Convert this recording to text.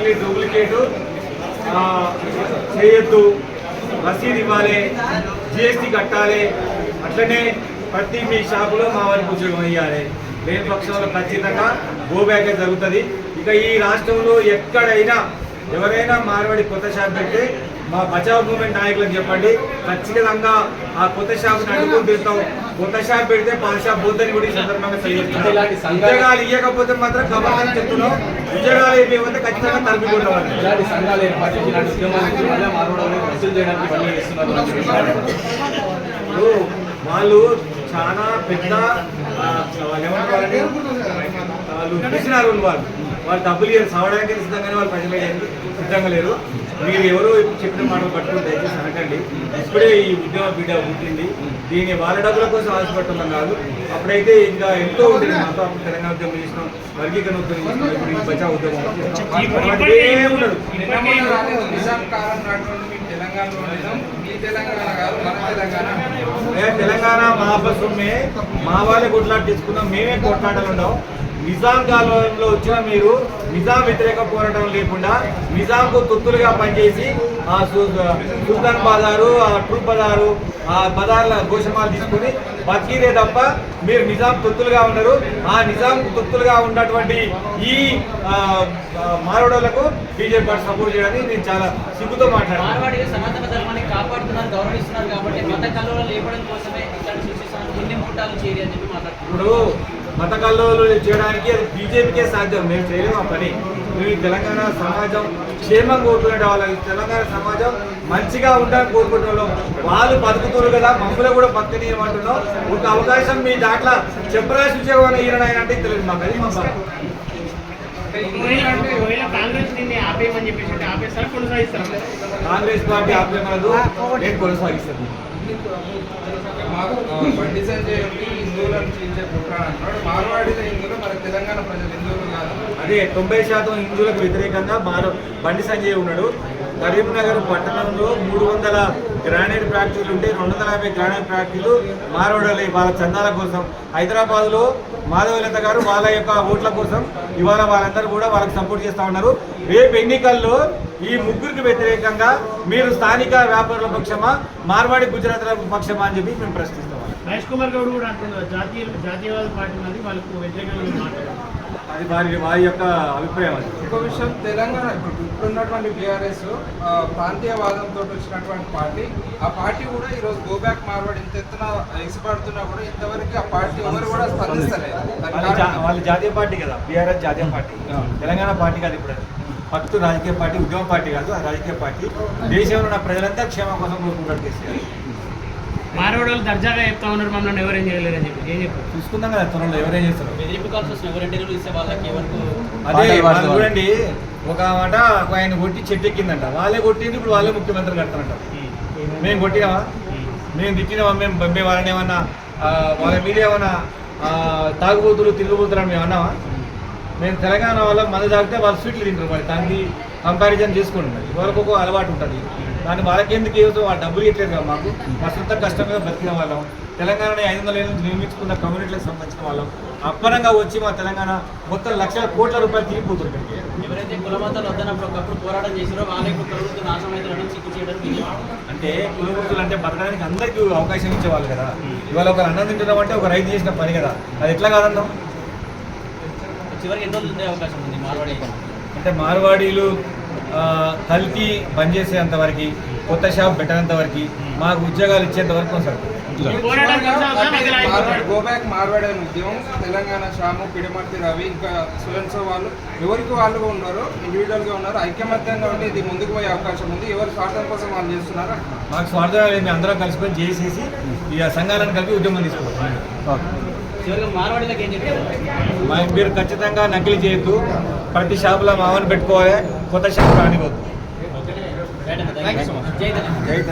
నకిలీ డూప్లికేటు. చేయొద్దు. రసీదు ఇవ్వాలి. జిఎస్టీ కట్టాలి. అట్లనే ప్రతి మీ షాపులో మా వారికి ఉద్యోగం అయ్యాలి లేని పక్షంలో ఖచ్చితంగా గోబ్యాకే జరుగుతుంది. ఇక ఈ రాష్ట్రంలో ఎక్కడైనా ఎవరైనా మార్వాడి కొత్త షాప్ పెడితే మా బచావ్ మూమెంట్ నాయకులకు చెప్పండి. ఖచ్చితంగా ఆ కొత్త షాప్ని అడుగుని తిరుగుతాం కొత్త షాప్ పెడితే పాత షాప్ పోద్దని కూడా ఈ సందర్భంగా ఉద్యోగాలు ఇవ్వకపోతే మాత్రం గవర్నమెంట్ చెప్తున్నాం. ఉద్యోగాలు ఇవ్వకపోతే ఖచ్చితంగా ఇప్పుడు వాళ్ళు చాలా పెద్ద వాళ్ళు? వాళ్ళు డబ్బులు ఇవ్వరు సావడానికి సిద్ధంగానే వాళ్ళు ప్రజలు అయ్యారు సిద్ధంగా లేరు. మీరు ఎవరు చెప్పిన మాటలు పట్టుకుని దయచేసి అనకండి. ఇప్పుడే ఈ ఉద్యమ బిడ్డ పుట్టింది దీన్ని వాళ్ళ డబ్బుల కోసం ఆశపడుతున్నాం కాదు. అప్పుడైతే ఇంకా ఎంతో ఉంటుంది. మాతో అప్పుడు తెలంగాణ ఉద్యమం చేసినాం. వర్గీకరణ ఉద్యమం చేసినాం. ఇప్పుడు ఈ బచా ఉద్యమం తెలంగాణ కాదు మన తెలంగాణ. ఏ తెలంగాణ మా సొమ్మే. మా వాళ్ళే కొట్లాట తీసుకున్నాం మేమే కొట్లాటలు ఉండవు నిజాం కాలంలో వచ్చిన మీరు నిజాం వ్యతిరేక పోరాటం లేకుండా నిజాంకు తొత్తులుగా పనిచేసి ఆ సు- సుల్తాన్ బజారు ఆ ట్రూప్ బజారు ఆ బజార్ల గోషమాలు తీసుకుని బతికిరే తప్ప మీరు నిజాం తొత్తులుగా ఉన్నారు ఆ నిజాం తొత్తులుగా ఉన్నటువంటి ఈ మారోడోళ్ళకు బీజేపీ పార్టీ సపోర్ట్ చేయడానికి నేను చాలా సిగ్గుతో మాట్లాడాను మార్వాడిగా సనాతన ధర్మాన్ని కాపాడుతున్నారు గౌరవిస్తున్నారు కాబట్టి మత లేపడం కోసమే ఇట్లాంటి సూచిస్తాను కొన్ని మూటాలు చేరి అని చెప్పి మాట్లాడుతున్నారు ఇప్పుడు మత కల్లోలు చేయడానికి అది బీజేపీకే సాధ్యం. మేము చేయలేము ఆ పని. మేము తెలంగాణ సమాజం క్షేమంగా కోరుకునే వాళ్ళం తెలంగాణ సమాజం మంచిగా ఉండాలని కోరుకునే వాళ్ళం వాళ్ళు బతుకుతున్నారు కదా మమ్మల్ని కూడా బతకనీయమంటున్నాం. ఒక అవకాశం మీ దాంట్లో చెప్పరాసి ఉద్యోగం ఈయన అంటే తెలియదు మాకు. అది మా బాధ. కాంగ్రెస్ దీన్ని ఆపేయమని చెప్పేసి అంటే ఆపేస్తారా కాంగ్రెస్ పార్టీ ఆపేమనదు నేను కొనసాగిస్తాను అంటున్నాడు. హిందువులు మన తెలంగాణ ప్రజలు హిందువులు కాదు అదే తొంభై శాతం హిందువులకు వ్యతిరేకంగా మారు బండి సంజయ్ ఉన్నాడు. కరీంనగర్ పట్టణంలో మూడు వందల గ్రానైట్ ఫ్యాక్టరీలు ఉంటే రెండు వందల యాభై గ్రానైట్ ఫ్యాక్టరీలు మారవడాలి వాళ్ళ చందాల కోసం. హైదరాబాద్లో మాధవలత గారు వాళ్ళ యొక్క ఓట్ల కోసం ఇవాళ వాళ్ళందరూ కూడా వాళ్ళకి సపోర్ట్ చేస్తూ ఉన్నారు. రేపు ఎన్నికల్లో ఈ ముగ్గురికి వ్యతిరేకంగా మీరు స్థానిక వ్యాపారుల పక్షమా మార్వాడి గుజరాత్ల పక్షమా అని చెప్పి మేము ప్రశ్నిస్తాం. మహేష్ కుమార్ గౌడ్ కూడా అంటున్నారు. జాతీయ జాతీయవాద పార్టీ ఉన్నది వాళ్ళకు వ్యతిరేకంగా అది వారి వారి యొక్క అభిప్రాయం అది. ఇంకో విషయం తెలంగాణ ఇప్పుడు ఇప్పుడున్నటువంటి బీఆర్ఎస్ ప్రాంతీయవాదంతో వచ్చినటువంటి పార్టీ ఆ పార్టీ కూడా ఈరోజు గో బ్యాక్ మార్వాడి ఇంత ఎత్తున ఎగిసిపడుతున్నా కూడా ఇంతవరకు ఆ పార్టీ ఎవరు కూడా స్పందిస్తలేదు. వాళ్ళ జాతీయ పార్టీ కదా బీఆర్ఎస్ జాతీయ పార్టీ. తెలంగాణ పార్టీ కాదు ఇప్పుడు భక్తు రాజకీయ పార్టీ ఉద్యమ పార్టీ కాదు ఆ రాజకీయ పార్టీ. దేశంలో ఉన్న ప్రజలంతా క్షేమం కోసం కోరుకుంటారు కేసీఆర్ మారవాడోళ్ళు దర్జాగా చెప్తా ఉన్నారు మమ్మల్ని ఎవరేం చేయలేరని చెప్పి. ఏం చెప్పారు? చూసుకుందాం కదా త్వరలో ఎవరేం చేస్తారు? బెదిరింపు కాల్స్ వచ్చిన ఎవరు ఇంటర్వ్యూలు ఇస్తే వాళ్ళకి ఎవరికి అదే వాళ్ళు చూడండి ఒక మాట ఒక ఆయన కొట్టి చెట్టు ఎక్కిందంట. వాళ్ళే కొట్టింది ఇప్పుడు వాళ్ళే ముఖ్యమంత్రి కడతారంట. మేము కొట్టినావా మేము తిట్టినావా మేము మేము వాళ్ళని ఏమన్నా ఆ, వాళ్ళ మీద ఏమన్నా ఆ, తాగుబోతులు తిరుగుబోతులు అని మేము అన్నావా మేము తెలంగాణ వాళ్ళ మంది తాగితే వాళ్ళు స్వీట్లు తింటారు మరి దానికి కంపారిజన్ మరి. వాళ్ళకు ఒక అలవాటు ఉంటుంది. దాన్ని వాళ్ళకెందుకు ఏదో వాళ్ళు డబ్బులు ఇట్లేదు కదా మాకు. మా సొంత కష్టం మీద బతికిన వాళ్ళం. తెలంగాణని ఐదు వందల ఏళ్ళు నిర్మించుకున్న కమ్యూనిటీలకు సంబంధించిన వాళ్ళం. అప్పనంగా వచ్చి మా తెలంగాణ మొత్తం లక్షల కోట్ల రూపాయలు ఇక్కడికి ఎవరైతే కులమతాలు వద్దనప్పుడు ఒకప్పుడు పోరాటం చేసారో వాళ్ళే కులవృత్తి నాశనం అవుతారని చిక్కు చేయడం అంటే కులవృత్తులు అంటే బతకడానికి అందరికీ అవకాశం ఇచ్చేవాళ్ళు కదా. ఇవాళ ఒక అన్నం తింటున్నాం అంటే ఒక రైతు చేసిన పని కదా. అది ఎట్లా కాదన్నాం చివరికి ఎన్ని రోజులు ఉండే అవకాశం ఉంది? మార్వాడి అంటే మార్వాడీలు కల్తీ బంద్ చేసేంత వరకు కొత్త షాప్ పెట్టనంత వరకు మాకు ఉద్యోగాలు ఇచ్చేంత వరకు సార్. ఈ పోరాటం కొనసాగుతా మధ్యలో ఆగిపోతారు. గో బ్యాక్ మార్వాడి అనే ఉద్యమం తెలంగాణ శ్యాము పిడిమర్తి రవి ఇంకా స్టూడెంట్స్ వాళ్ళు ఎవరికి వాళ్ళుగా ఉన్నారు ఇండివిజువల్గా ఉన్నారు ఐక్యమత్యంగా ఉండి ఇది ముందుకు పోయే అవకాశం ఉంది. ఎవరి స్వార్థం కోసం వాళ్ళు చేస్తున్నారు? మాకు స్వార్థం అందరం కలిసిపోయి చేసేసి ఈ సంఘాలను కలిపి ఉద్యమం తీసుకుంటాం. మీరు ఖచ్చితంగా నకిలీ చేయొద్దు. ప్రతి షాపులో మావని పెట్టుకోవాలి. కొత్త షాప్. జై తెలంగాణ.